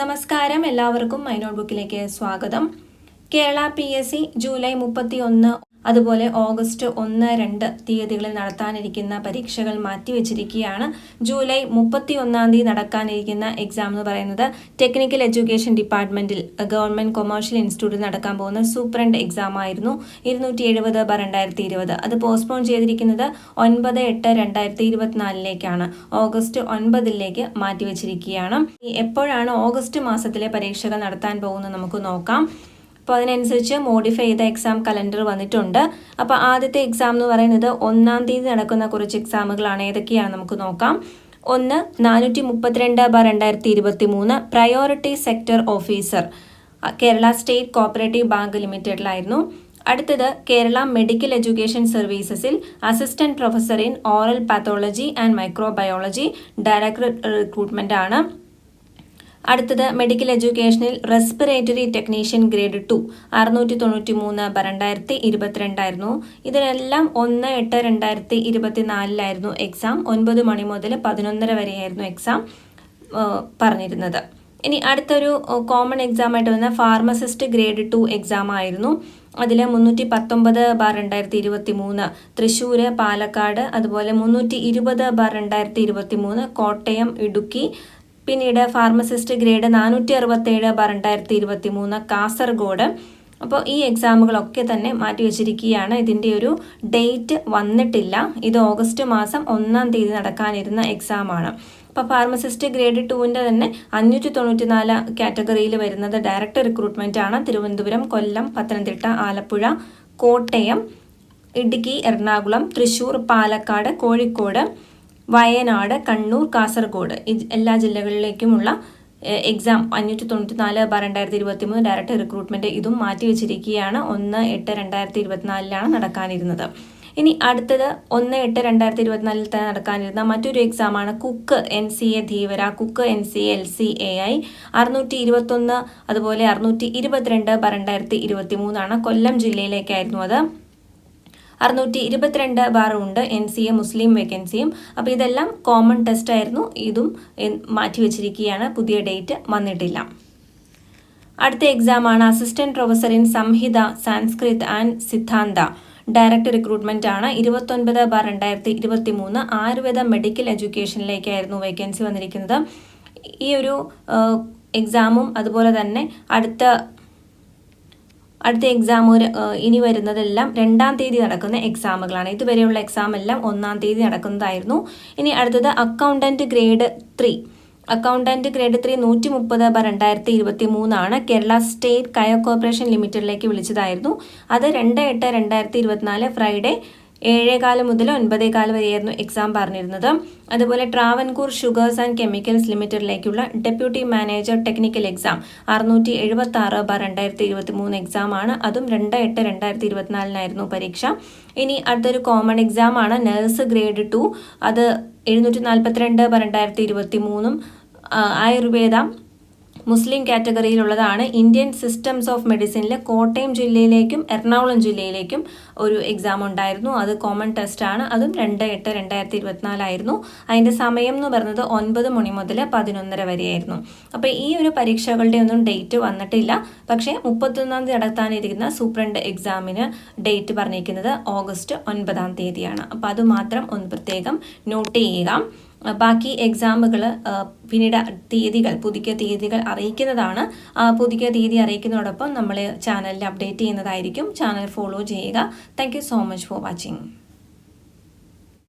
നമസ്കാരം. എല്ലാവർക്കും മൈ നോട്ട്ബുക്കിലേക്ക് സ്വാഗതം. Kerala P S C July മുപ്പത്തി ഒന്ന് അതുപോലെ ഓഗസ്റ്റ് ഒന്ന് രണ്ട് തീയതികളിൽ നടത്താനിരിക്കുന്ന പരീക്ഷകൾ മാറ്റിവെച്ചിരിക്കുകയാണ്. ജൂലൈ മുപ്പത്തി ഒന്നാം തീയതി നടക്കാനിരിക്കുന്ന എക്സാം എന്ന് പറയുന്നത് ടെക്നിക്കൽ എഡ്യൂക്കേഷൻ ഡിപ്പാർട്ട്മെന്റിൽ ഗവൺമെന്റ് കൊമേഴ്ഷ്യൽ ഇൻസ്റ്റിറ്റ്യൂട്ടിൽ നടക്കാൻ പോകുന്ന സൂപ്രണ്ട് എക്സാം ആയിരുന്നു. ഇരുന്നൂറ്റി എഴുപത് ബ രണ്ടായിരത്തി ഇരുപത് അത് പോസ്റ്റ്പോൺ ചെയ്തിരിക്കുന്നത് ഒൻപത് എട്ട് രണ്ടായിരത്തി ഇരുപത്തിനാലിലേക്കാണ് ഓഗസ്റ്റ് ഒൻപതിലേക്ക് മാറ്റിവെച്ചിരിക്കുകയാണ്. എപ്പോഴാണ് ഓഗസ്റ്റ് മാസത്തിലെ പരീക്ഷകൾ നടത്താൻ പോകുന്നത് നമുക്ക് നോക്കാം. അപ്പോൾ അതിനനുസരിച്ച് മോഡിഫൈ ചെയ്ത എക്സാം കലണ്ടർ വന്നിട്ടുണ്ട്. അപ്പോൾ ആദ്യത്തെ എക്സാം എന്ന് പറയുന്നത് ഒന്നാം തീയതി നടക്കുന്ന കുറച്ച് എക്സാമുകളാണ് ഏതൊക്കെയാണ് നമുക്ക് നോക്കാം. ഒന്ന് നാനൂറ്റി മുപ്പത്തിരണ്ട് ബാർ രണ്ടായിരത്തി ഇരുപത്തി മൂന്ന് priority sector officer Kerala state cooperative bank ലിമിറ്റഡിലായിരുന്നു. അടുത്തത് Kerala medical education സർവീസസിൽ assistant professor in oral pathology and microbiology director recruitment ആണ്. അടുത്തത് മെഡിക്കൽ എഡ്യൂക്കേഷനിൽ റെസ്പിറേറ്ററി ടെക്നീഷ്യൻ ഗ്രേഡ് ടു അറുന്നൂറ്റി തൊണ്ണൂറ്റി മൂന്ന് രണ്ടായിരത്തി ഇരുപത്തിരണ്ടായിരുന്നു ഇതിനെല്ലാം ഒന്ന് എട്ട് രണ്ടായിരത്തി ഇരുപത്തിനാലിലായിരുന്നു എക്സാം ഒൻപത് മണി മുതൽ പതിനൊന്നര വരെയായിരുന്നു എക്സാം പറഞ്ഞിരുന്നത്. ഇനി അടുത്തൊരു കോമൺ എക്സാം ആയിട്ട് വന്ന ഫാർമസിസ്റ്റ് ഗ്രേഡ് ടു എക്സാം ആയിരുന്നു. അതിൽ മുന്നൂറ്റി പത്തൊമ്പത് ബാർ രണ്ടായിരത്തി ഇരുപത്തി മൂന്ന് തൃശ്ശൂർ പാലക്കാട് അതുപോലെ മുന്നൂറ്റി ഇരുപത് ബാർ രണ്ടായിരത്തി ഇരുപത്തി മൂന്ന് കോട്ടയം ഇടുക്കി പിന്നീട് ഫാർമസിസ്റ്റ് ഗ്രേഡ് നാനൂറ്റി അറുപത്തേഴ് ബാർ രണ്ടായിരത്തി ഇരുപത്തി മൂന്ന് കാസർഗോഡ്. അപ്പോൾ ഈ എക്സാമുകളൊക്കെ തന്നെ മാറ്റി വെച്ചിരിക്കുകയാണ്. ഇതിന്റെ ഒരു ഡേറ്റ് വന്നിട്ടില്ല. ഇത് ഓഗസ്റ്റ് മാസം ഒന്നാം തീയതി നടക്കാനിരുന്ന എക്സാമാണ്. അപ്പോൾ ഫാർമസിസ്റ്റ് ഗ്രേഡ് ടുവിന്റെ തന്നെ അഞ്ഞൂറ്റി തൊണ്ണൂറ്റി നാല് കാറ്റഗറിയിൽ വരുന്നത് ഡയറക്റ്റ് റിക്രൂട്ട്മെന്റ് ആണ്. തിരുവനന്തപുരം കൊല്ലം പത്തനംതിട്ട ആലപ്പുഴ കോട്ടയം ഇടുക്കി എറണാകുളം തൃശ്ശൂർ പാലക്കാട് കോഴിക്കോട്. വയനാട് കണ്ണൂർ കാസർഗോഡ് എല്ലാ ജില്ലകളിലേക്കുമുള്ള എക്സാം അഞ്ഞൂറ്റി തൊണ്ണൂറ്റി നാല് ബാർ രണ്ടായിരത്തി ഇരുപത്തി മൂന്ന് ഡയറക്റ്റ് റിക്രൂട്ട്മെന്റ് ഇതും മാറ്റിവെച്ചിരിക്കുകയാണ് ഒന്ന് എട്ട് രണ്ടായിരത്തി ഇരുപത്തിനാലിലാണ് നടക്കാനിരുന്നത്. ഇനി അടുത്തത് ഒന്ന് എട്ട് രണ്ടായിരത്തി ഇരുപത്തിനാലിൽ തന്നെ നടക്കാനിരുന്ന മറ്റൊരു എക്സാമാണ് cook N C A Dheevara. Cook N C L C A I അറുന്നൂറ്റി ഇരുപത്തൊന്ന് അതുപോലെ അറുന്നൂറ്റി ഇരുപത്തിരണ്ട് ബാർ രണ്ടായിരത്തി ഇരുപത്തി മൂന്നാണ് കൊല്ലം ജില്ലയിലേക്കായിരുന്നു അത്. അറുന്നൂറ്റി ഇരുപത്തിരണ്ട് ബാറുണ്ട് എൻ സി എ മുസ്ലിം വേക്കൻസിയും അപ്പോൾ ഇതെല്ലാം കോമൺ ടെസ്റ്റ് ആയിരുന്നു. ഇതും മാറ്റിവെച്ചിരിക്കുകയാണ് പുതിയ ഡേറ്റ് വന്നിട്ടില്ല. അടുത്ത എക്സാമാണ് assistant professor in Samhita Sanskrit and Siddhanta direct recruitment ആണ്. ഇരുപത്തൊൻപത് ബാർ രണ്ടായിരത്തി ഇരുപത്തി മൂന്ന് ആയുർവേദ മെഡിക്കൽ എഡ്യൂക്കേഷനിലേക്കായിരുന്നു വേക്കൻസി വന്നിരിക്കുന്നത്. ഈ ഒരു എക്സാമും അതുപോലെ തന്നെ അടുത്ത അടുത്ത എക്സാം ഇനി വരുന്നതെല്ലാം രണ്ടാം തീയതി നടക്കുന്ന എക്സാമുകളാണ് ഇതുവരെയുള്ള എക്സാം എല്ലാം ഒന്നാം തീയതി നടക്കുന്നതായിരുന്നു. ഇനി അടുത്തത് accountant grade three accountant grade three നൂറ്റി മുപ്പത് ബ രണ്ടായിരത്തി ഇരുപത്തി മൂന്നാണ് കേരള സ്റ്റേറ്റ് കയർ കോർപ്പറേഷൻ ലിമിറ്റഡിലേക്ക് വിളിച്ചതായിരുന്നു. അത് രണ്ട് എട്ട് രണ്ടായിരത്തി ഇരുപത്തിനാല് ഫ്രൈഡേ ഏഴേകാലം മുതൽ ഒൻപതേകാൽ വരെയായിരുന്നു എക്സാം പറഞ്ഞിരുന്നത്. അതുപോലെ ട്രാവൻകൂർ ഷുഗേഴ്സ് ആൻഡ് കെമിക്കൽസ് ലിമിറ്റഡിലേക്കുള്ള ഡെപ്യൂട്ടി മാനേജർ ടെക്നിക്കൽ എക്സാം അറുന്നൂറ്റി എഴുപത്തി ആറ് ബാർ രണ്ടായിരത്തി ഇരുപത്തി മൂന്ന് എക്സാം ആണ്. അതും രണ്ട് എട്ട് രണ്ടായിരത്തി ഇരുപത്തിനാലിനായിരുന്നു പരീക്ഷ. ഇനി അടുത്തൊരു കോമൺ എക്സാം ആണ്. നഴ്സ് ഗ്രേഡ് ടു അത് എഴുന്നൂറ്റി നാൽപ്പത്തിരണ്ട് ബാർ രണ്ടായിരത്തി ഇരുപത്തി മൂന്നും ആയുർവേദ മുസ്ലിം കാറ്റഗറിയിലുള്ളതാണ്. ഇന്ത്യൻ സിസ്റ്റംസ് ഓഫ് മെഡിസിനിൽ കോട്ടയം ജില്ലയിലേക്കും എറണാകുളം ജില്ലയിലേക്കും ഒരു എക്സാം ഉണ്ടായിരുന്നു. അത് കോമൺ ടെസ്റ്റ് ആണ്. അതും രണ്ട് എട്ട് രണ്ടായിരത്തി ഇരുപത്തിനാലായിരുന്നു അതിന്റെ സമയം എന്ന് പറഞ്ഞത് ഒൻപത് മണി മുതൽ പതിനൊന്നര വരെയായിരുന്നു. അപ്പോൾ ഈ ഒരു പരീക്ഷകളുടെ ഒന്നും ഡേറ്റ് വന്നിട്ടില്ല. പക്ഷേ മുപ്പത്തൊന്നാം തീയതി നടത്താനിരിക്കുന്ന സൂപ്രണ്ട് എക്സാമിന് ഡേറ്റ് പറഞ്ഞിരിക്കുന്നത് ഓഗസ്റ്റ് ഒൻപതാം തീയതിയാണ്. അപ്പോൾ അതുമാത്രം ഒന്ന് പ്രത്യേകം നോട്ട് ചെയ്യുക. ബാക്കി എക്സാമുകൾ പിന്നീട് തീയതികൾ പുതുക്കിയ തീയതികൾ അറിയിക്കുന്നതാണ്. പുതുക്കിയ തീയതി അറിയിക്കുന്നതോടൊപ്പം നമ്മൾ ചാനലിൽ അപ്ഡേറ്റ് ചെയ്യുന്നതായിരിക്കും. ചാനൽ ഫോളോ ചെയ്യുക. Thank so much for watching